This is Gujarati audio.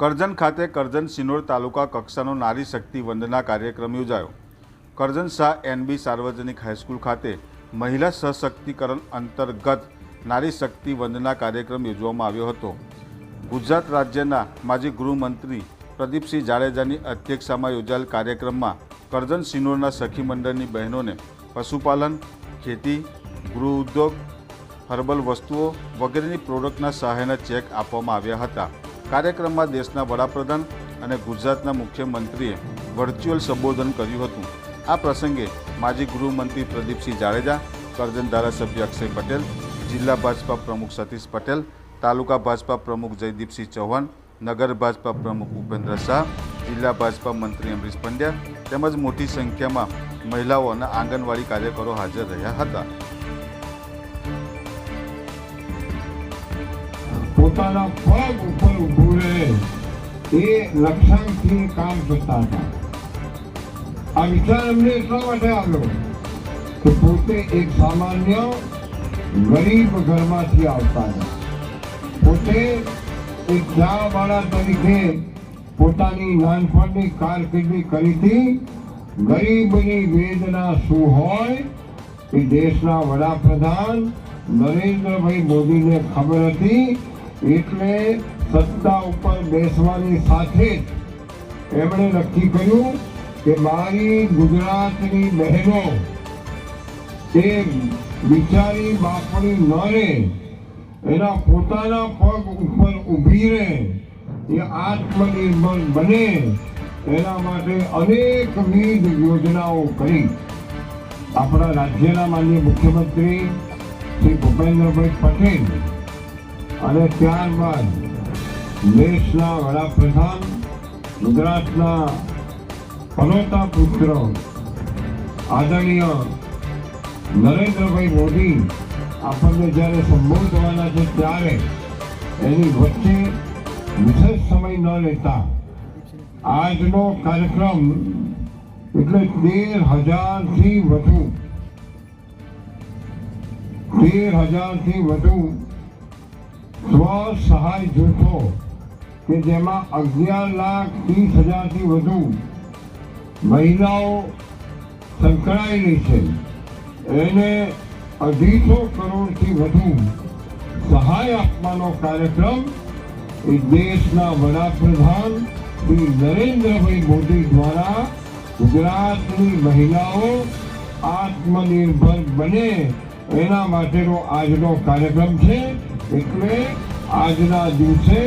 કરજણ ખાતે કરજણ સિનોર તાલુકા કક્ષાનો નારી શક્તિ વંદના કાર્યક્રમ યોજાયો. કરજણ શાહ એનબી સાર્વજનિક હાઈસ્કૂલ ખાતે મહિલા સશક્તિકરણ અંતર્ગત નારી શક્તિ વંદના કાર્યક્રમ યોજવામાં આવ્યો હતો. ગુજરાત રાજ્યના માજી ગૃહમંત્રી પ્રદીપસિંહ જાડેજાની અધ્યક્ષતામાં યોજાયેલ કાર્યક્રમમાં કરજણ સિનોરના સખી મંડળની બહેનોને પશુપાલન, ખેતી, ગૃહ ઉદ્યોગ, હર્બલ વસ્તુઓ વગેરેની પ્રોડક્ટના સહાયના ચેક આપવામાં આવ્યા હતા. કાર્યક્રમમાં દેશના વડાપ્રધાન અને ગુજરાતના મુખ્યમંત્રીએ વર્ચ્યુઅલ સંબોધન કર્યું હતું. આ પ્રસંગે માજી ગૃહમંત્રી પ્રદીપસિંહ જાડેજા, કરજણ ધારાસભ્ય અક્ષય પટેલ, જિલ્લા ભાજપા પ્રમુખ સતીશ પટેલ, તાલુકા ભાજપા પ્રમુખ જયદીપસિંહ ચૌહાણ, નગર ભાજપા પ્રમુખ ઉપેન્દ્ર શાહ, જિલ્લા ભાજપા મંત્રી અમરીશ પંડ્યા તેમજ મોટી સંખ્યામાં મહિલાઓ અને આંગણવાડી કાર્યકરો હાજર રહ્યા હતા. પોતાના પગ ઉપર ઊભું રહે એ લક્ષણથી કામ કરતા હતા. આ વિચાર એમને એટલા માટે આવ્યો કે પોતે એક સામાન્ય ગરીબ ઘરમાંથી આવતા હતા. પોતે એક ચાવાળા તરીકે પોતાની નાનપણની કારકિર્દી કરી હતી. ગરીબની વેદના શું હોય એ દેશના વડાપ્રધાન નરેન્દ્રભાઈ મોદીને ખબર હતી. એટલે સત્તા ઉપર બેસવાની સાથે એમણે નક્કી કર્યું કે મારી ગુજરાતની બહેનો એ બિચારી બાપણી ન રહે એના પોતાના પગ ઉપર ઊભી રહે, એ આત્મનિર્ભર બને, એના માટે અનેકવિધ યોજનાઓ કરી. આપણા રાજ્યના માન્ય મુખ્યમંત્રી શ્રી ભૂપેન્દ્રભાઈ પટેલ અને ત્યારબાદ દેશના વડાપ્રધાન, ગુજરાતના પનોતા પુત્ર આદરણીય નરેન્દ્રભાઈ મોદી આપણને જ્યારે સંબોધવાના છે ત્યારે એની વચ્ચે વિશેષ સમય ન લેતા આજનો કાર્યક્રમ એટલે તેર હજારથી વધુ, તેર હજારથી વધુ સ્વ સહાય જૂથો, કે જેમાં અગિયાર લાખ ત્રીસ હજારથી વધુ મહિલાઓ સંકળાયેલી છે. એને અઢીસો કરોડથી વધુ સહાય આપવાનો કાર્યક્રમ એ દેશના વડાપ્રધાન શ્રી નરેન્દ્રભાઈ મોદી દ્વારા ગુજરાતની મહિલાઓ આત્મનિર્ભર બને એના માટેનો આજનો કાર્યક્રમ છે. એટલે આજના દિવસે